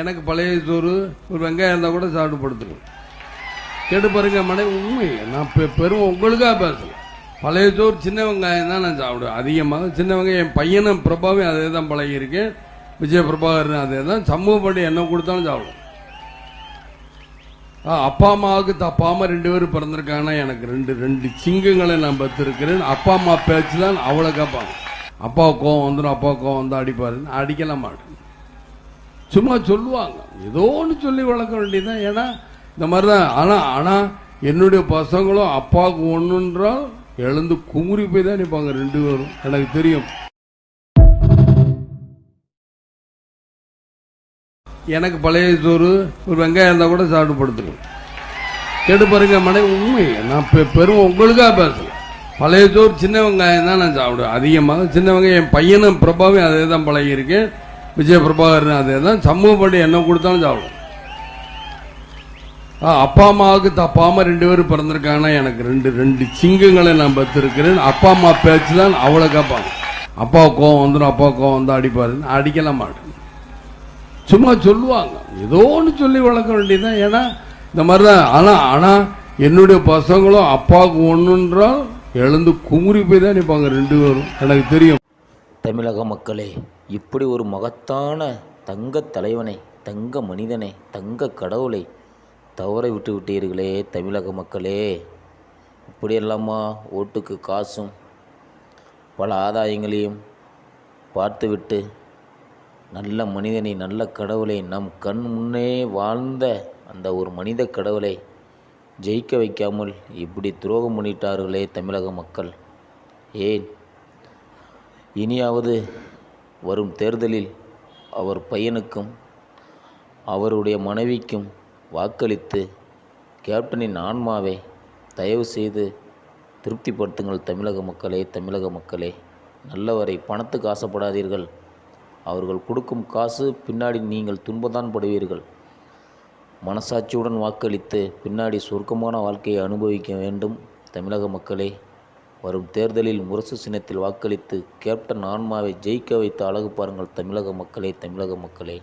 எனக்கு பழைய சோறு ஒரு வெங்காயம் இருந்தால் கூட சாப்பிட்டு படுத்துருவேன். கேட்டு பாருங்க மனைவி உண்மை நான் பெ பெரும் உங்களுக்காக பேசுகிறேன் பழைய சோறு சின்ன வெங்காயம் தான் நான் சாப்பிடுவேன். அதிகமாக சின்ன வெங்காயம் என் பையனும் பிரபாவும் அதே தான் பழகியிருக்கேன் விஜய பிரபாகரன் அதே தான் சமூகப்படி என்ன கொடுத்தாலும் சாப்பிடுவேன். அப்பா அம்மாவுக்கு தப்பாம ரெண்டு பேரும் பிறந்திருக்காங்கன்னா எனக்கு ரெண்டு ரெண்டு சிங்கங்களை நான் பெற்றிருக்கிறேன். அப்பா அம்மா பேச்சு தான் அவ்வளோ கேட்பாங்க. அப்பா கோவம் வந்துடும் அப்பா கோவம் வந்து அடிப்பாருன்னு அடிக்கலாம் மாட்டேன். சும்மா சொல்லுவாங்க. ஏதோ ஒன்று சொல்லி வளர்க்க வேண்டியதுதான். ஏன்னா இந்த மாதிரி தான் ஆனால் ஆனால் என்னுடைய பசங்களும் அப்பாவுக்கு ஒன்றுன்றால் எழுந்து குமுறி போய் தான் நிற்பாங்க ரெண்டு பேரும். எனக்கு தெரியும். எனக்கு பழைய சோறு ஒரு வெங்காயம் இருந்தால் கூட சாப்பிட்டு படுத்துருவேன். கேட்டு பாருங்க மனைவி உண்மை. நான் பெ பெரும் உங்களுக்காக பேசுகிறேன் பழைய சோறு சின்ன வெங்காயம் தான் நான் சாப்பிடுவேன். அதிகமாக சின்ன வெங்காயம் என் பையனும் பிரபாவும் அதே தான் பழகியிருக்கேன் விஜய பிரபாகரன் அதே தான். சமூகப்படி என்ன கொடுத்தாலும் சாப்பிடும். அப்பா அம்மாவுக்கு தப்பாம ரெண்டு பேரும் பிறந்திருக்காங்கன்னா எனக்கு ரெண்டு ரெண்டு சிங்கங்களை நான் பத்திருக்கிறேன் அப்பா அம்மா பேச்சு தான் அவ்வளோ கேட்பாங்க. அப்பா கோவம் வந்துடும் அப்பா கோவம் வந்து அடிப்பாரு அடிக்கலாம் மாட்டேன். சும்மா சொல்லுவாங்க. ஏதோ ஒன்று சொல்லி வளர்க்க வேண்டியதுதான். ஏன்னா இந்த மாதிரி தான் ஆனால் ஆனால் என்னுடைய பசங்களும் அப்பாவுக்கு ஒன்றுன்றால் எழுந்து குமுறி போய் தான் நிற்பாங்க ரெண்டு பேரும். எனக்கு தெரியும். தமிழக மக்களே இப்படி ஒரு மகத்தான தங்க தலைவனை தங்க மனிதனை தங்க கடவுளை தவற விட்டு விட்டீர்களே தமிழக மக்களே. இப்படியெல்லாமா ஓட்டுக்கு காசும் பல ஆதாயங்களையும் பார்த்துவிட்டு நல்ல மனிதனை நல்ல கடவுளை நம் கண் முன்னே வாழ்ந்த அந்த ஒரு மனித கடவுளை ஜெயிக்க வைக்காமல் இப்படி துரோகம் பண்ணிட்டார்களே தமிழக மக்கள். ஏன்? இனியாவது வரும் தேர்தலில் அவர் பையனுக்கும் அவருடைய மனைவிக்கும் வாக்களித்து கேப்டனின் ஆன்மாவை தயவு செய்து திருப்திப்படுத்துங்கள் தமிழக மக்களே தமிழக மக்களே. நல்லவரை பணத்துக்கு ஆசைப்படாதீர்கள். அவர்கள் கொடுக்கும் காசு பின்னாடி நீங்கள் துன்பதான் படுவீர்கள். மனசாட்சியுடன் வாக்களித்து பின்னாடி சுருக்கமான வாழ்க்கையை அனுபவிக்க வேண்டும் தமிழக மக்களே. வரும் தேர்தலில் முரசு சின்னத்தில் வாக்களித்து கேப்டன் ஆன்மாவை ஜெயிக்க வைத்த அழகு பாருங்கள் தமிழக மக்களே தமிழக மக்களே.